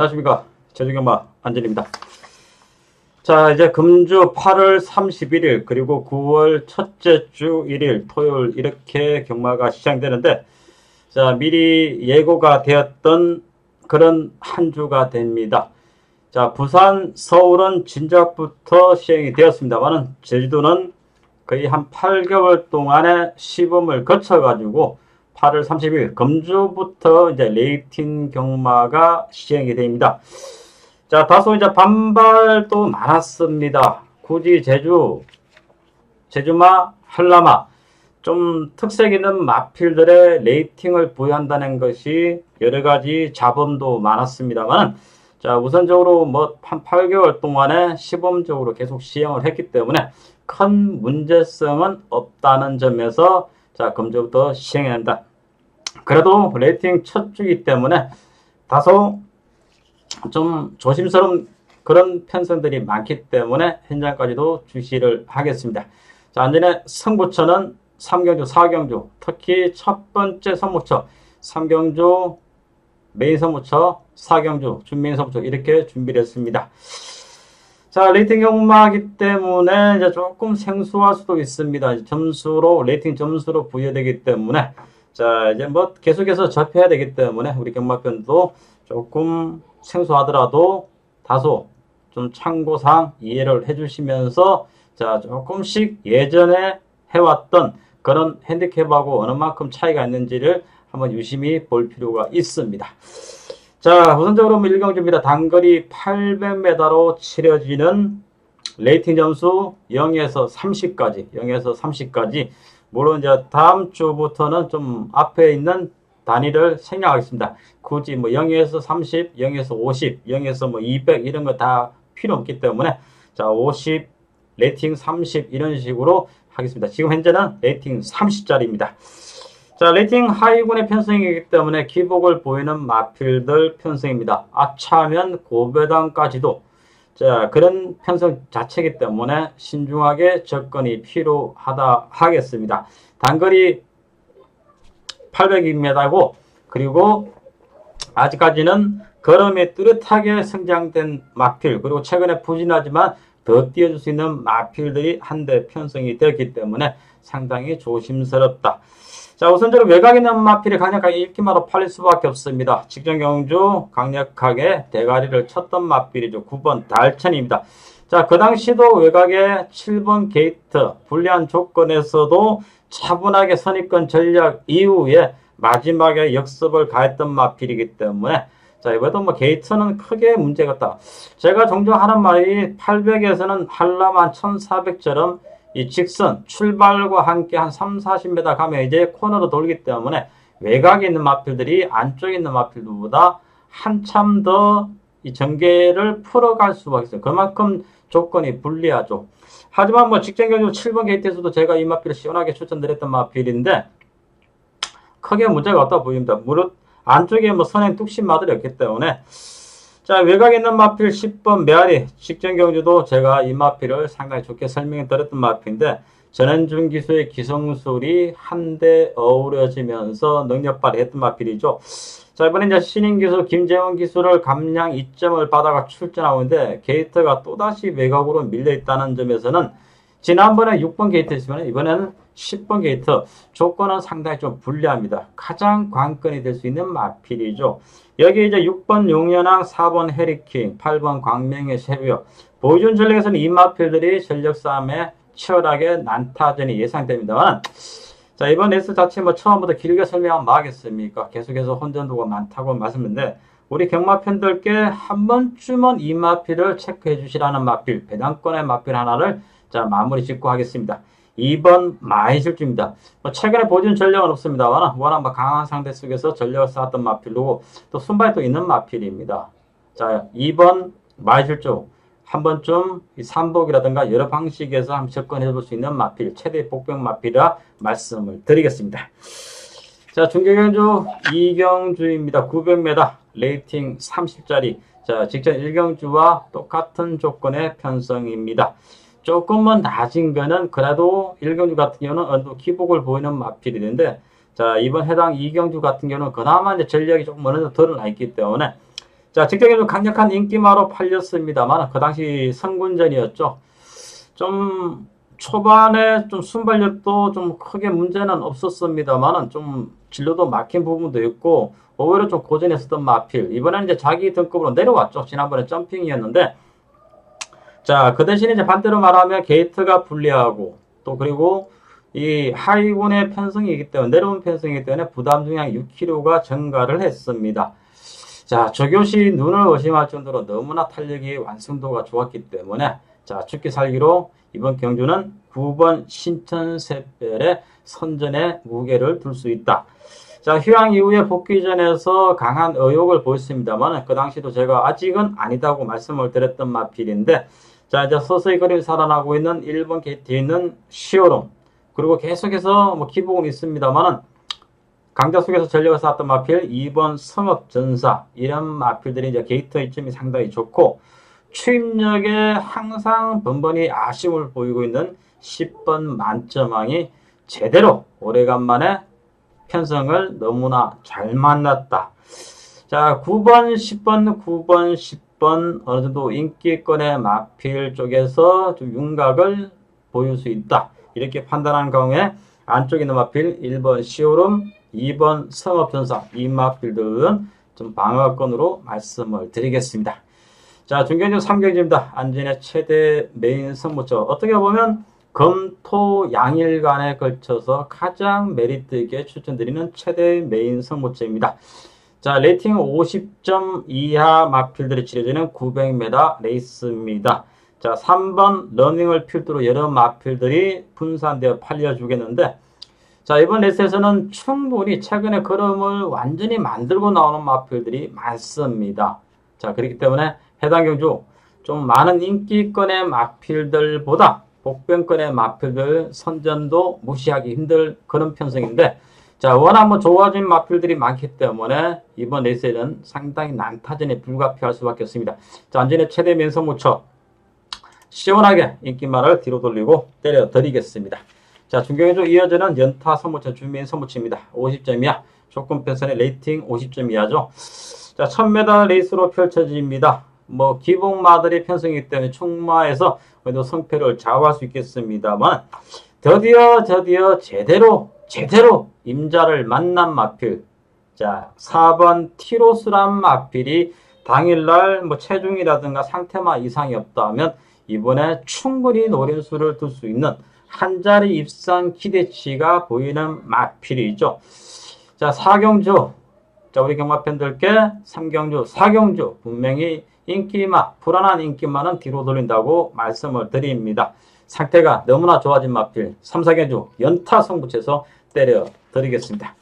안녕하십니까. 제주경마 안전입니다. 자, 이제 금주 8월 31일, 그리고 9월 첫째 주 1일, 토요일, 이렇게 경마가 시작되는데, 자, 미리 예고가 되었던 그런 한 주가 됩니다. 자, 부산, 서울은 진작부터 시행이 되었습니다만은, 제주도는 거의 한 8개월 동안의 시범을 거쳐 가지고, 8월 30일 금주부터 이제 레이팅 경마가 시행이 됩니다. 자, 다소 이제 반발도 많았습니다. 굳이 제주, 제주마, 한라마, 좀 특색 있는 마필들의 레이팅을 부여한다는 것이 여러 가지 자본도 많았습니다만, 자, 우선적으로 뭐 한 8개월 동안에 시범적으로 계속 시행을 했기 때문에 큰 문제성은 없다는 점에서 자, 금주부터 시행해야 한다. 그래도 레이팅 첫 주기 때문에 다소 좀 조심스러운 그런 편성들이 많기 때문에 현장까지도 주시를 하겠습니다. 자, 안전에 승부처는 3경주, 4경주, 특히 첫 번째 선무처, 3경주, 메인 선무처, 4경주, 준메인 선무처 이렇게 준비를 했습니다. 자, 레이팅 경마기 때문에 이제 조금 생소할 수도 있습니다. 점수로, 레이팅 점수로 부여되기 때문에 자, 이제 뭐 계속해서 접해야 되기 때문에 우리 경마편도 조금 생소하더라도 다소 좀 참고상 이해를 해주시면서 자, 조금씩 예전에 해왔던 그런 핸디캡하고 어느 만큼 차이가 있는지를 한번 유심히 볼 필요가 있습니다. 자, 우선적으로 1경주입니다. 뭐 단거리 800m로 치러지는 레이팅 점수 0에서 30까지, 0에서 30까지 물론 이제 다음 주부터는 좀 앞에 있는 단위를 생략하겠습니다. 굳이 뭐 0에서 30, 0에서 50, 0에서 뭐 200 이런 거 다 필요 없기 때문에 자, 50, 레이팅 30 이런 식으로 하겠습니다. 지금 현재는 레이팅 30짜리입니다. 자, 레이팅 하위군의 편성이기 때문에 기복을 보이는 마필들 편성입니다. 아차면 고배당까지도 자, 그런 편성 자체이기 때문에 신중하게 접근이 필요하다 하겠습니다. 단거리 800m고 그리고 아직까지는 걸음이 뚜렷하게 성장된 마필 그리고 최근에 부진하지만 더 뛰어줄 수 있는 마필들이 한대 편성이 되었기 때문에 상당히 조심스럽다. 자, 우선적으로 외곽 있는 마필이 강력하게 읽기마로 팔릴 수밖에 없습니다. 직전 경주 강력하게 대가리를 쳤던 마필이죠. 9번 달천입니다. 자, 그 당시도 외곽에 7번 게이트 불리한 조건에서도 차분하게 선입권 전략 이후에 마지막에 역습을 가했던 마필이기 때문에 자, 이번에도 뭐 게이트는 크게 문제가 없다. 제가 종종 하는 말이 800에서는 한라만 1400처럼 이 직선 출발과 함께 한 3, 40m 가면 이제 코너로 돌기 때문에 외곽에 있는 마필들이 안쪽에 있는 마필들보다 한참 더 이 전개를 풀어갈 수가 있어요. 그만큼 조건이 불리하죠. 하지만 뭐 직전 경주 7번 게이트에서도 제가 이 마필을 시원하게 추천드렸던 마필인데 크게 문제가 없다 보입니다. 무릇 안쪽에 뭐 선행 뚝심 마들이 없기 때문에 자, 외곽에 있는 마필 10번 메아리 직전 경주도 제가 이 마필을 상당히 좋게 설명해 드렸던 마필인데 전현준 기수의 기성술이 한데 어우러지면서 능력 발휘했던 마필이죠. 자, 이번에 이제 신인 기수 김재원 기수를 감량 2점을 받아가 출전하고 있는데 게이트가 또다시 외곽으로 밀려 있다는 점에서는 지난번에 6번 게이트였지만 이번에는 10번 게이트 조건은 상당히 좀 불리합니다. 가장 관건이 될 수 있는 마필이죠. 여기 이제 6번 용연왕, 4번 해리킹, 8번 광명의 셰비오. 보여준 전력에서는 이 마필들이 전력 싸움에 치열하게 난타전이 예상됩니다만 자 이번 레스 자체 뭐 처음부터 길게 설명하면 뭐하겠습니까? 계속해서 혼전도가 많다고 말씀드렸는데 우리 경마 팬들께 한 번쯤은 이 마필을 체크해 주시라는 마필, 배당권의 마필 하나를 자 마무리 짓고 하겠습니다. 2번 마이실주입니다. 뭐 최근에 보여준 전력은 없습니다만 워낙 뭐 강한 상대 속에서 전력을 쌓았던 마필로고 또 순발이 또 있는 마필입니다. 자 2번 마이실주 한 번쯤 삼복이라든가 여러 방식에서 한번 접근해 볼 수 있는 마필 최대 복병 마필이라 말씀을 드리겠습니다. 자 중경주 이경주입니다. 900m 레이팅 30짜리 자 직전 1경주와 똑같은 조건의 편성입니다. 조금만 낮은 거는 그래도 1경주 같은 경우는 어느 기복을 보이는 마필이 되는데 자 이번 해당 2경주 같은 경우는 그나마 이제 전력이 조금 어느 정도 드러나 있기 때문에 자, 직장에서 강력한 인기마로 팔렸습니다만, 그 당시 선군전이었죠. 좀, 초반에 좀 순발력도 좀 크게 문제는 없었습니다만, 좀 진로도 막힌 부분도 있고, 오히려 좀 고전했었던 마필. 이번에는 이제 자기 등급으로 내려왔죠. 지난번에 점핑이었는데, 자, 그 대신에 이제 반대로 말하면 게이트가 불리하고, 또 그리고 이 하위군의 편성이기 때문에, 내려온 편성이기 때문에 부담 중량 6kg가 증가를 했습니다. 자, 조교시 눈을 의심할 정도로 너무나 탄력이 완성도가 좋았기 때문에 자, 죽기 살기로 이번 경주는 9번 신천샛별의 선전에 무게를 둘 수 있다. 자, 휴양 이후에 복귀 전에서 강한 의욕을 보였습니다만 그 당시도 제가 아직은 아니다고 말씀을 드렸던 마필인데 자, 이제 서서히 그림 살아나고 있는 1번 게이트에 있는 시오롬 그리고 계속해서 뭐 기복은 있습니다만은 강자 속에서 전력을 쌓았던 마필 2번 성업전사 이런 마필들이 이제 게이트 이점이 상당히 좋고 추임력에 항상 번번이 아쉬움을 보이고 있는 10번 만점왕이 제대로 오래간만에 편성을 너무나 잘 만났다. 자, 9번, 10번, 9번, 10번 어느 정도 인기권의 마필 쪽에서 좀 윤곽을 보일 수 있다. 이렇게 판단한 경우에 안쪽에 있는 마필 1번 시오름, 2번 성업전사 이마필들은 좀 방어권으로 말씀을 드리겠습니다. 자, 중견주 3경주입니다. 안진의 최대 메인 선무처. 어떻게 보면 검토 양일간에 걸쳐서 가장 메리트 있게 추천드리는 최대 메인 선무처입니다. 자, 레이팅 50점 이하 마필들이 치러지는 900m 레이스입니다. 자, 3번 러닝을 필두로 여러 마필들이 분산되어 팔려주겠는데 자, 이번 레이스에서는 충분히 최근에 걸음을 완전히 만들고 나오는 마필들이 많습니다. 자, 그렇기 때문에 해당 경주 좀 많은 인기권의 마필들보다 복병권의 마필들 선전도 무시하기 힘들 그런 편성인데 자, 워낙 뭐 좋아진 마필들이 많기 때문에 이번 레이스에는 상당히 난타전에 불가피할 수밖에 없습니다. 자, 안전의 최대 면성무처 시원하게 인기말을 뒤로 돌리고 때려 드리겠습니다. 자, 중경에도 이어지는 연타 선무처 주민 선무치입니다. 50점이야. 조건 편선의 레이팅 50점 이하죠. 자, 1000m 레이스로 펼쳐집니다. 뭐 기복 마들의 편성이기 때문에 총마에서 그래도 성패를 좌우할 수 있겠습니다만 드디어 드디어 제대로 제대로 임자를 만난 마필 자 4번 티로스란 마필이 당일날 뭐 체중이라든가 상태마 이상이 없다면 이번에 충분히 노림수를 둘 수 있는 한 자리 입상 기대치가 보이는 마필이죠. 자, 사경주. 자, 우리 경마 팬들께 삼경주, 사경주 분명히 인기마, 불안한 인기만은 뒤로 돌린다고 말씀을 드립니다. 상태가 너무나 좋아진 마필 3, 4경주 연타 성부채에서 때려 드리겠습니다.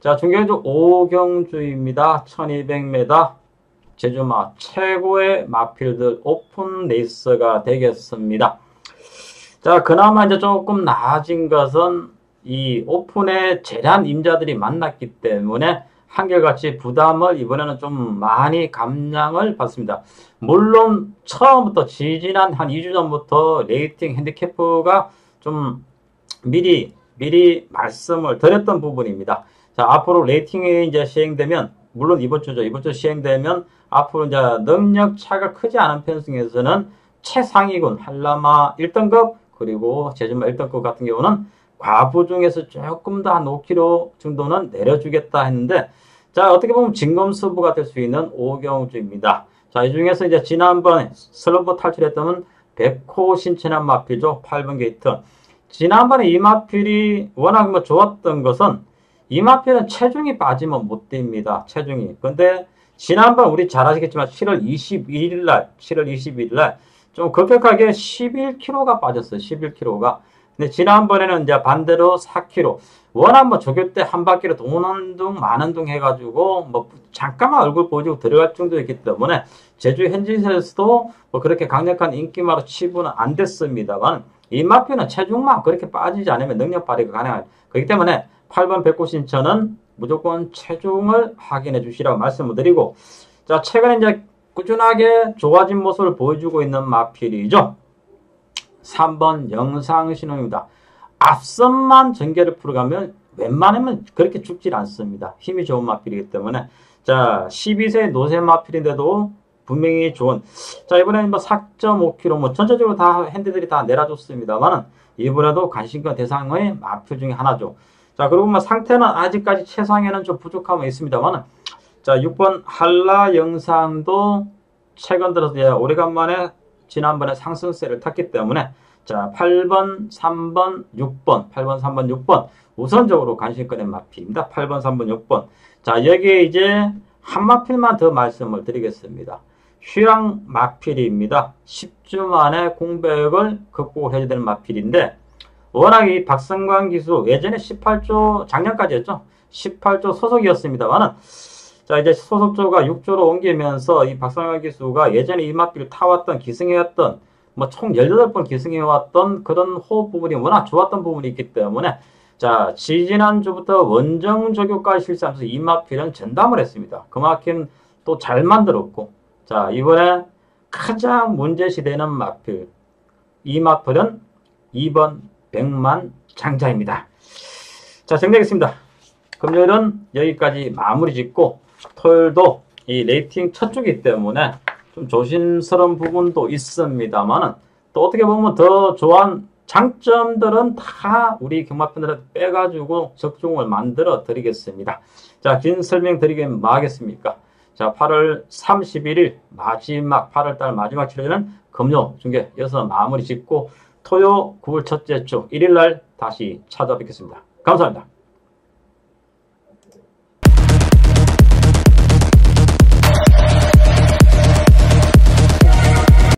자, 중경주 5경주입니다. 1200m 제주마 최고의 마필들 오픈 레이스가 되겠습니다. 자, 그나마 이제 조금 나아진 것은 이 오픈에 재란 임자들이 만났기 때문에 한결같이 부담을 이번에는 좀 많이 감량을 받습니다. 물론 처음부터 지지난 한 2주 전부터 레이팅 핸디캐프가 좀 미리 미리 말씀을 드렸던 부분입니다. 자, 앞으로 레이팅이 이제 시행되면 물론 이번 주죠. 이번 주 시행되면 앞으로 이제 능력 차가 크지 않은 편승에서는 최상위군 한라마 1등급 그리고 제주마 1등급 같은 경우는 과부 중에서 조금 더 한 5kg 정도는 내려주겠다 했는데 자 어떻게 보면 진검수부가 될 수 있는 오경주입니다. 자 이 중에서 이제 지난번에 슬럼프 탈출했던 백호 신천한 마필죠. 8번 게이트. 지난번에 이 마필이 워낙 뭐 좋았던 것은 이 마필은 체중이 빠지면 못 됩니다. 체중이. 근데 지난번 우리 잘 아시겠지만 7월 21일 날, 7월 21일 날 좀 급격하게 11kg가 빠졌어요. 11kg가. 근데 지난번에는 이제 반대로 4kg. 워낙 뭐 조교 때 한 바퀴로 도는 둥, 마는 둥 해가지고 뭐 잠깐만 얼굴 보여주고 들어갈 정도였기 때문에 제주 현지에서도 뭐 그렇게 강력한 인기마로 치부는 안 됐습니다만 이마표는 체중만 그렇게 빠지지 않으면 능력 발휘가 가능한 그렇기 때문에 8번 백구 신천은 무조건 체중을 확인해 주시라고 말씀을 드리고 자 최근에 이제 꾸준하게 좋아진 모습을 보여주고 있는 마필이죠. 3번 영상 신호입니다. 앞선만 전개를 풀어가면 웬만하면 그렇게 죽질 않습니다. 힘이 좋은 마필이기 때문에 자 12세 노쇠 마필인데도 분명히 좋은 자 이번에는 뭐 4.5kg 뭐 전체적으로 다 핸드들이 다 내려줬습니다만은 이번에도 관심과 대상의 마필 중에 하나죠. 자 그리고 뭐 상태는 아직까지 최상에는 좀 부족함은 있습니다만은 자 6번 한라 영상도 최근 들어서 오래간만에 지난번에 상승세를 탔기 때문에 자 8번, 3번, 6번, 8번, 3번, 6번 우선적으로 관심권의 마필입니다. 8번, 3번, 6번 자 여기에 이제 한 마필만 더 말씀을 드리겠습니다. 휴양 마필입니다. 10주 만에 공백을 극복해야 되는 마필인데 워낙 이 박성광 기수 예전에 18조 작년까지였죠. 18조 소속이었습니다만은 자 이제 소속조가 6조로 옮기면서 이 박성광 기수가 예전에 이 마필을 타왔던 기승해왔던 뭐 총 18번 기승해왔던 그런 호흡 부분이 워낙 좋았던 부분이 있기 때문에 자 지지난주부터 원정 조교까지 실시하면서 이 마필은 전담을 했습니다. 그만큼 또 잘 만들었고 자, 이번에 가장 문제시되는 마필. 이 마필은 2번 백만 장자입니다. 자, 정리하겠습니다. 금요일은 여기까지 마무리 짓고 토요일도 이 레이팅 첫 주기 때문에 좀 조심스러운 부분도 있습니다만은 또 어떻게 보면 더 좋아한 장점들은 다 우리 경마편들한테 빼가지고 적중을 만들어 드리겠습니다. 자, 긴 설명 드리긴 뭐 하겠습니까? 자, 8월 31일 마지막 8월달 마지막 7일은 금요 중계 여기서 마무리 짓고 토요 9월 첫째 주 1일날 다시 찾아뵙겠습니다. 감사합니다.